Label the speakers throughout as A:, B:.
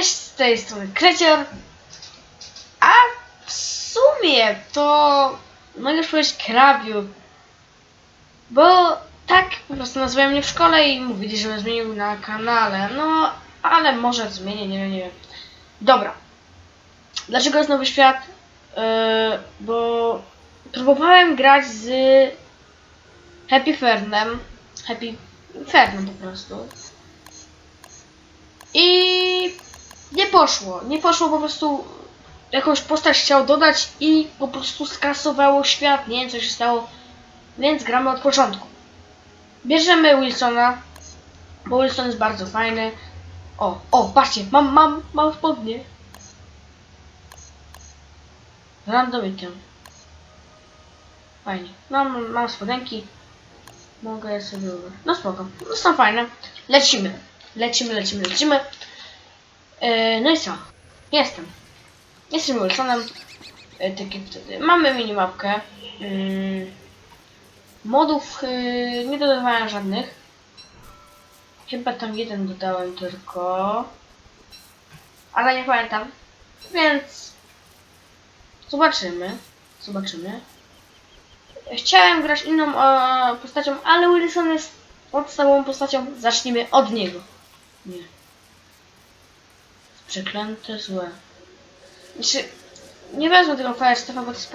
A: Cześć, z tej strony Krecior. A w sumie to mogę już powiedzieć Krabiu. Bo tak po prostu nazwałem mnie w szkole i mówili, żebym zmienił na kanale. No, ale może zmienię, nie wiem, nie wiem. Dobra. Dlaczego jest nowy świat? Yy, bo próbowałem grać z Happy Fernem. Happy Fernem po prostu. I nie poszło. Nie poszło po prostu. Jakąś postać chciał dodać i po prostu skasowało świat. Nie wiem co się stało. Więc gramy od początku. Bierzemy Wilsona. Bo Wilson jest bardzo fajny. O, o, patrzcie, mam, mam, mam spodnie. Random item. Fajnie. Mam, mam spodenki. Mogę sobie. No spoko. No są fajne. Lecimy. Lecimy, lecimy, lecimy. E, no i co? Jestem. Jestem Wilsonem. E, tak jak wtedy. Mamy minimapkę. Mm, modów y, nie dodawałem żadnych. Chyba tam jeden dodałem tylko. Ale nie pamiętam. Więc zobaczymy. Zobaczymy. Chciałem grać inną e, postacią, ale Wilson jest podstawową postacią. Zacznijmy od niego. Nie. Przeklęte złe. Znaczy, nie wezmę tego Firestaffa, bo to jest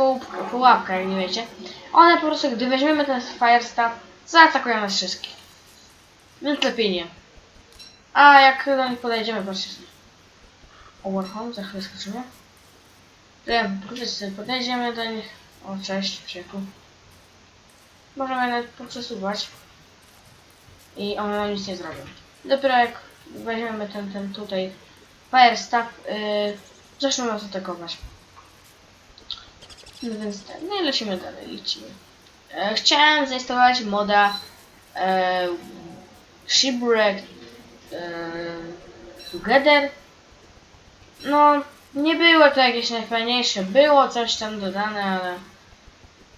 A: połupka, jak nie wiecie. One po prostu, gdy weźmiemy ten Firestaff, zaatakują nas wszystkich. Więc lepiej nie. A jak do nich podejdziemy, patrzcie sobie. O, Warhol, za chwilę skoczymy. Pokrótce sobie podejdziemy do nich. O, cześć, przyjaciół. Możemy nawet poprzesuwać. I one nam nic nie zrobią. Dopiero jak weźmiemy ten, ten tutaj Fire Staff, yy, zaczną nas atakować. No więc tak, no i lecimy dalej, lecimy. E, chciałem zainstalować moda e, Shipwreck e, Together. No, nie było to jakieś najfajniejsze. Było coś tam dodane, ale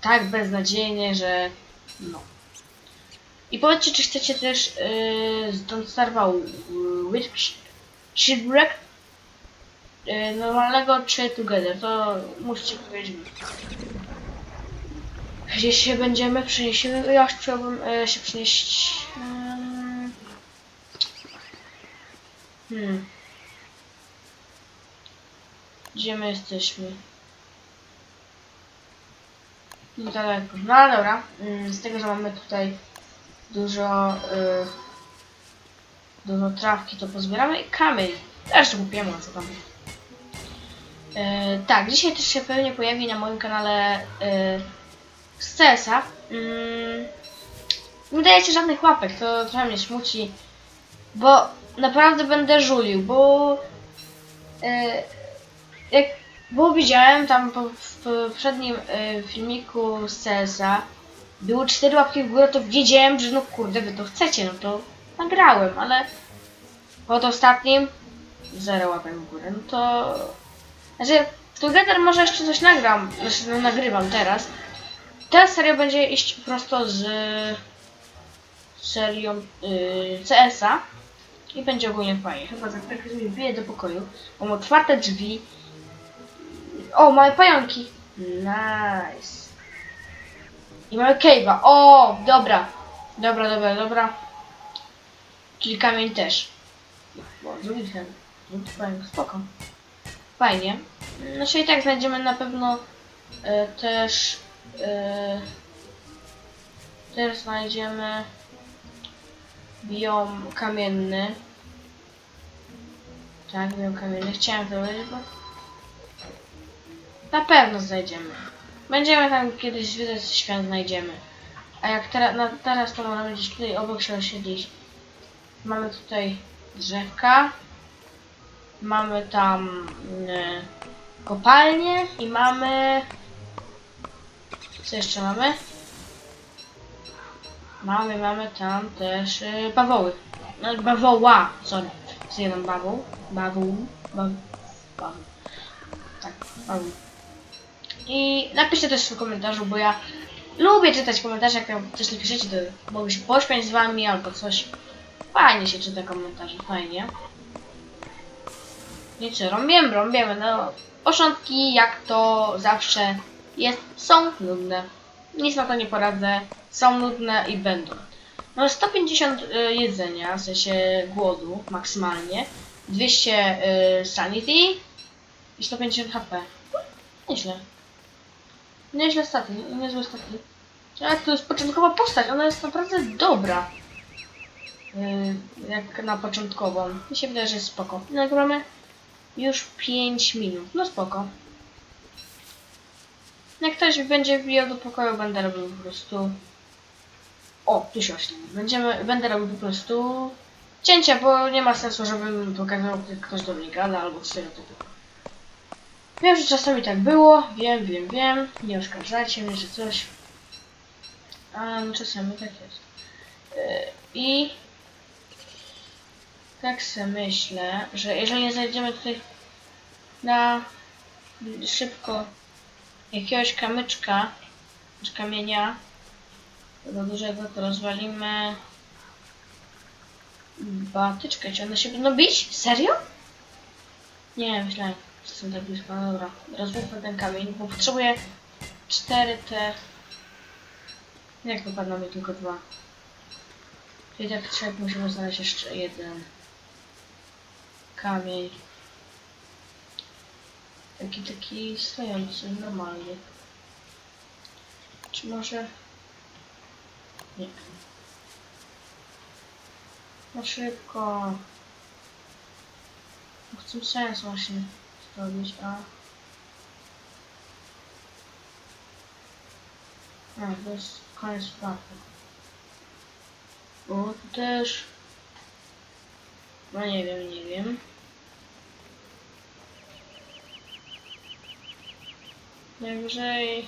A: tak beznadziejnie, że no. I powiedzcie, czy chcecie też yy, Don't Starve'a Witch Shipwreck normalnego czy Together, to musicie powiedzieć mi. Gdzieś się będziemy przeniesiemy, ja chciałbym yy, się przenieść... Yy, hmm. Gdzie my jesteśmy? Niedaleko. No ale dobra. Mm, Z tego, że mamy tutaj dużo y, dużo trawki, to pozbieramy i kamień. Też kupiemy, co tam. Y, tak, dzisiaj też się pewnie pojawi na moim kanale y, z CS-a. Mm, nie dajecie żadnych łapek, to trochę mnie smuci. Bo naprawdę będę żulił, bo y, jak bo widziałem tam po, w poprzednim y, filmiku z CS-a było cztery łapki w górę, to wiedziałem, że no kurde, wy to chcecie, no to nagrałem, ale pod ostatnim zero łapek w górę, no to... Znaczy, w Together może jeszcze coś nagram, znaczy no nagrywam teraz. Ta seria będzie iść prosto z serią y, CS-a i będzie ogólnie fajnie. Chyba za chwilkę mi wbiję do pokoju. Mam otwarte drzwi. O, mamy pająki. Nice. I mamy cave'a. O, dobra. Dobra, dobra, dobra. Czyli kamień też. Bo drugi ten. Drugi pająk, spoko. Fajnie. Znaczy i tak znajdziemy na pewno e, też e, też znajdziemy biom kamienny. Tak, biom kamienny. Chciałem powiedzieć, bo na pewno znajdziemy. Będziemy tam kiedyś widać świat znajdziemy. A jak teraz, teraz to mamy gdzieś tutaj obok się osiedlić. Mamy tutaj drzewka. Mamy tam y, kopalnię i mamy... Co jeszcze mamy? Mamy, mamy tam też y, bawoły. No, bawoła, sorry. Zjadam bawą. Bawą. Baw, baw. Tak, bawą. I napiszcie też w komentarzu, bo ja lubię czytać komentarze, jak coś napiszecie, to mogę się pośmiać z wami albo coś. Fajnie się czyta komentarze, fajnie. Co, rąbiemy, rąbiemy. No, początki, jak to zawsze jest, są nudne. Nic na to nie poradzę. Są nudne i będą. No 150 y, jedzenia, w sensie głodu maksymalnie. 200 y, sanity i 150 HP. Nieźle. Nieźle staty, niezłe staty. Ale to jest początkowa postać, ona jest naprawdę dobra. Yy, jak na początkową. Mi się wydaje, że jest spoko. Nagramy już 5 minut. No spoko. Jak ktoś będzie wbijał do pokoju, będę robił po prostu... O, tu się ośle. Będziemy, będę robił po prostu cięcia, bo nie ma sensu, żebym pokazał, jak ktoś do mnie gada albo coś tego typu. Wiem, że czasami tak było, wiem, wiem, wiem, nie oskarżajcie mnie, że coś. A no, czasami tak jest. Yy, I tak sobie myślę, że jeżeli znajdziemy tutaj na szybko jakiegoś kamyczka, czy kamienia tego dużego, to rozwalimy batyczkę. Czy one się będą bić? Serio? Nie, myślałem, że są tak blisko. No dobra, rozwójmy ten kamień, bo potrzebuję 4 te... Jak wypadną mi tylko dwa? Czyli tak trzeba musimy znaleźć jeszcze jeden kamień. Taki taki stojący, normalny. Czy może... Nie. No szybko. No Chcę sens właśnie zrobić, a... A, to jest koniec farby. O, tu też... No nie wiem, nie wiem. Najwyżej...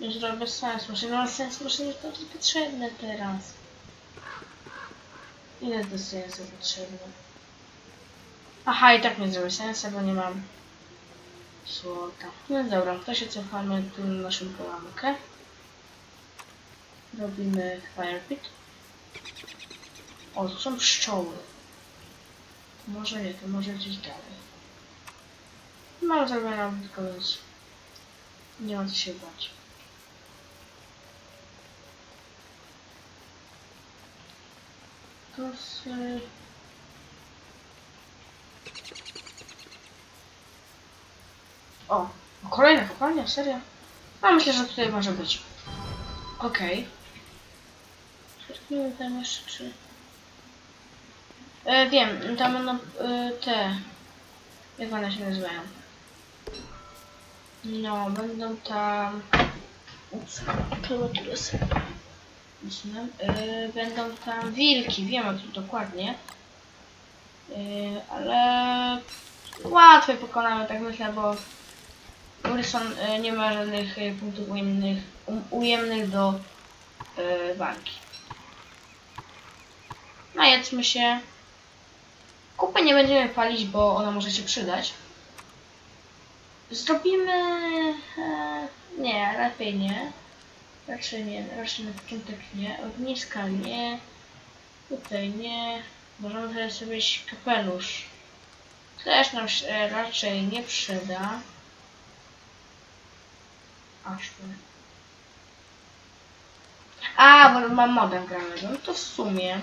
A: Nie zrobię sens. Może nie ma sensu, może nie to jest potrzebne teraz. Ile to sensu potrzebne? Aha, i tak nie zrobię sensu, bo nie mam złota. No dobra, to się cofamy tu na naszą polankę. Robimy fire pit. O, tu są pszczoły. Może nie, to może gdzieś dalej. Mam zrobione tylko więc nie ma co się bać. To jest... y, O, kolejna kopalnia, serio? A myślę, że tutaj może być. Okej. Okay. tam jeszcze, czy... E, wiem, tam będą e, te... Jak one się nazywają? No, będą tam... Usunę. E, będą tam wilki, wiem o tym dokładnie. E, ale... Łatwo je pokonamy, tak myślę, bo... Wilson e, nie ma żadnych punktów ujemnych, um, ujemnych do e, walki. Najedzmy się. Kupy nie będziemy palić, bo ona może się przydać. Zrobimy... E, nie, lepiej nie. Raczej nie, raczej na początek nie. Ogniska nie. Tutaj nie. Możemy sobie zrobić kapelusz. Też nam się e, raczej nie przyda. Aż tu. A, bo mam modem granego. No to w sumie.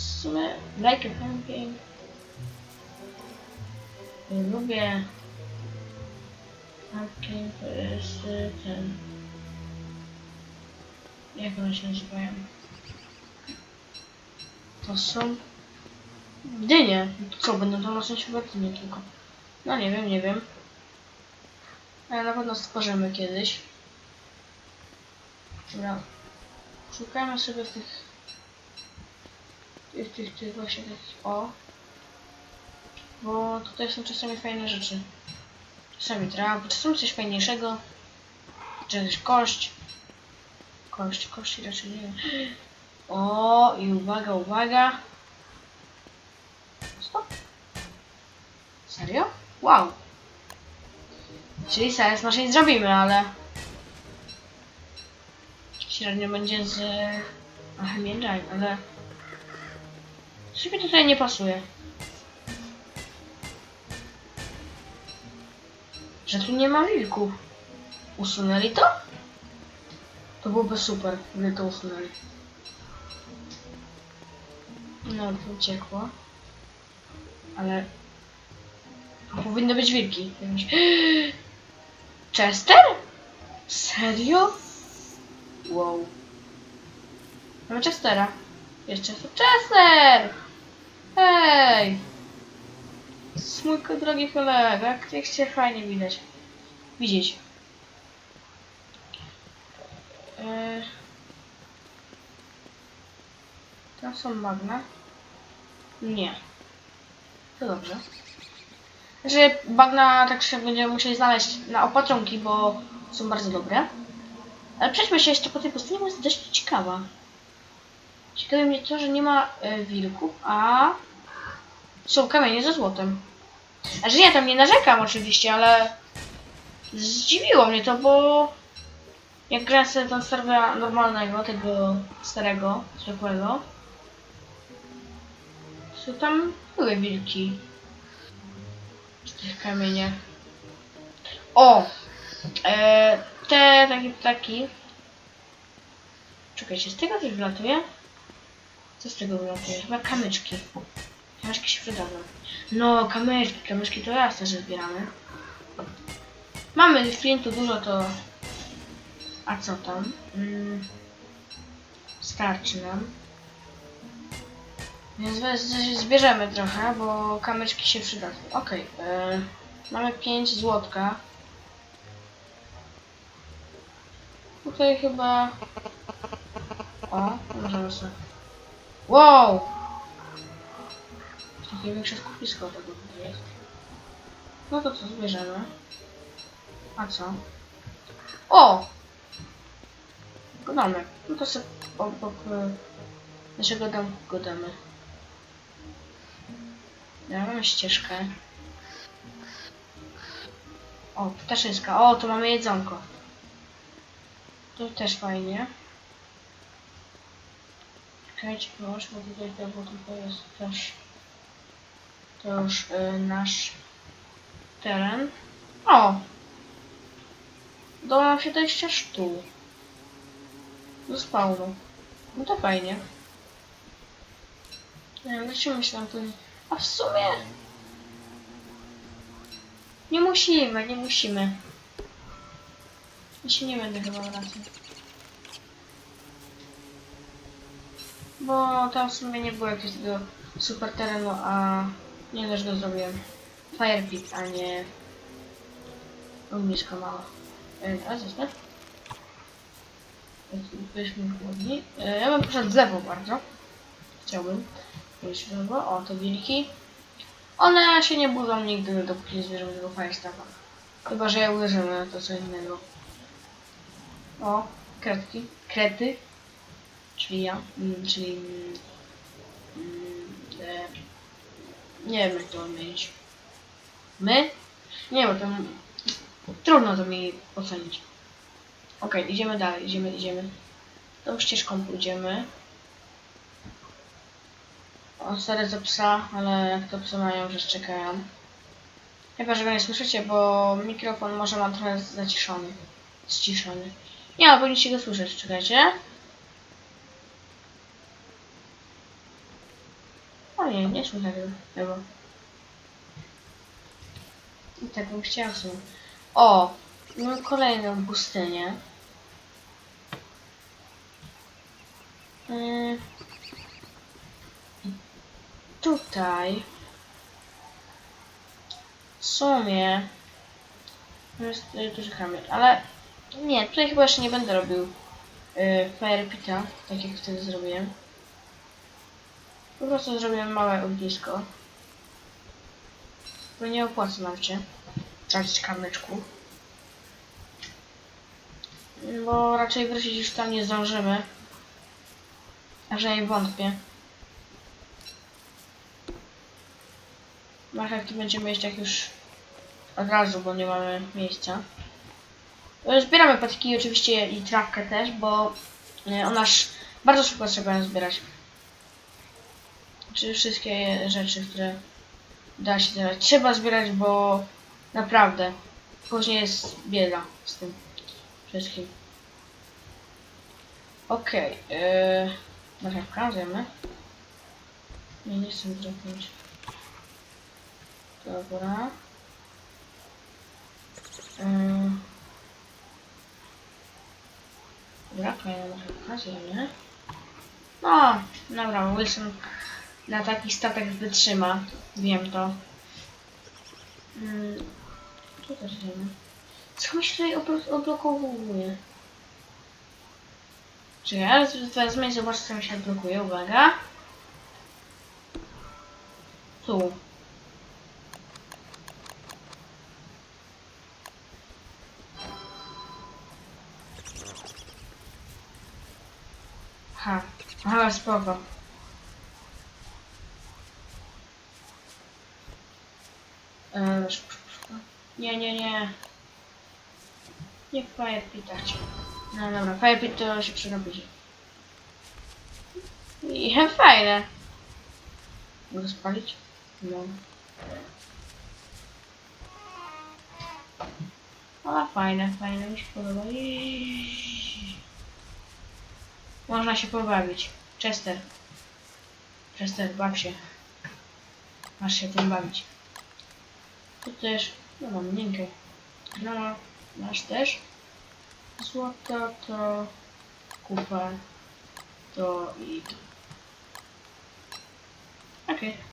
A: W sumie like a campaign. Lubię. Campaign to jest y, ten. Jak one się nazywają? To są dynie. Co, będą to nosić chyba dynie tylko. No nie wiem, nie wiem. Ale na pewno stworzymy kiedyś. Dobra. Szukajmy sobie w W tych, tych właśnie takich... O. Bo tutaj są czasami fajne rzeczy. Czasami trawa, czasami coś fajniejszego. Czy jakaś kość. Kość, kości raczej nie. O, i uwaga, uwaga. Stop. Serio? Wow. Czyli sens naszej nie zrobimy, ale... Średnio będzie z... Ach, mięczaj, ale... Coś mi tutaj nie pasuje. Że tu nie ma wilków. Usunęli to? To byłoby super, gdyby to usunęli. No, to uciekło. Ale... Powinny być wilki. Chester? Serio? Wow. Mamy Chestera. Jeszcze Chester! Hej! Mój ko- drogi kolega, jak, cię fajnie widać. Widzieć. Yy... Tam są bagna? Nie. To dobrze. Że bagna tak się będziemy musieli znaleźć na opatrunki, bo są bardzo dobre. Ale przejdźmy się jeszcze po tej pustyni, bo jest dość ciekawa. Ciekawe mnie to, że nie ma e, wilków, a są kamienie ze złotem. Że nie, tam nie narzekam oczywiście, ale zdziwiło mnie to, bo jak grałem sobie ten serwera normalnego, tego starego, zwykłego, to tam były wilki w tych kamieniach. O! E, te takie ptaki. Czekajcie, z tego coś wylatuje? Co z tego wylatuje? Chyba kamyczki. Kamyczki się przydadzą. No, kamyczki, kamyczki to jasne, że zbieramy. Mamy flintu dużo, to... A co tam? Mm. Starczy nam. Więc zbierzemy trochę, bo kamyczki się przydadzą. Okej. e, mamy 5 złotka. Tutaj chyba... O, możemy sobie... Wow! Takie większe skupisko tego jest. No to co, zbierzemy. A co? O! Godomek. No to sobie obok naszego domku go damy. Ja mamy ścieżkę. O, ptaszyska. O, tu mamy jedzonko. To też fajnie. Czekajcie, bo tutaj, bo tutaj jest też to już y, nasz teren. O! Nam się dojść aż tu. Do spawnu. No to fajnie. Nie wiem, lecimy się tam tu. A w sumie... Nie musimy, nie musimy. Się nie będę chyba wracać. Bo tam w sumie nie było jakiegoś super terenu, a nie też go zrobiłem. Fire pit, a nie ognisko małe. E, A zostaw. Byliśmy głodni. E, Ja bym poszedł w lewo bardzo. Chciałbym. Pójść w lewo. O, to wilki. One się nie budzą nigdy, dopóki nie zwierzą tego firestafa. Chyba, że ja uderzymy, to co innego. O, kredki. Krety. Czyli ja. Mm, czyli... mm, mm, e, nie wiem jak to odmienić. My? Nie bo to... Trudno to mi ocenić. Okej, idziemy dalej, idziemy, idziemy. Tą ścieżką pójdziemy. O, sorry za psa, ale jak to psy mają, że czekają. Chyba, że go nie słyszycie, bo mikrofon może ma trochę zaciszony. Ściszony. Nie, ale powinniście go słyszeć, czekajcie. Nie, nie słychać go chyba. I tak bym chciała sobie. O! Mamy kolejną pustynię. Yy. Tutaj. W sumie. Jest y, duży kamień, ale nie, tutaj chyba jeszcze nie będę robił y, fire pita, tak jak wtedy zrobiłem. Po prostu zrobiłem małe ognisko. Bo nie opłaca nam się tracić kamyczku. Bo raczej wrócić już tam nie zdążymy. A że nie wątpię. Marchewki będziemy jeść jak już od razu, bo nie mamy miejsca. Zbieramy patiki oczywiście i trawkę też, bo e, ona sz- bardzo szybko trzeba ją zbierać. Czy wszystkie rzeczy, które da się zbierać. Trzeba zbierać, bo naprawdę później jest bieda z tym wszystkim. Okej, okay, marchewka zjemy. Nie, nie chcę dropnąć. Dobra. Yy. Dobra, kolejna zjemy. No, dobra, Wilson na taki statek wytrzyma. Wiem to. Mm, co też wiemy? Co się tutaj oblo- odblokowuje? Czy ja wezmę i zobaczę co mi się odblokuje, uwaga. Tu. Ha, aha, spoko. Eee, szybko, szybko. Nie, nie, nie. Nie Fire pitać. No dobra, Fire pit to się później. I fajne. Mogę spalić? No. Ale fajne, fajne, mi się podoba. Można się pobawić. Chester. Chester, baw się. Masz się tym bawić. Tu też, no mam miękkie. No, masz też. Złoto to kupa to i to. Okej.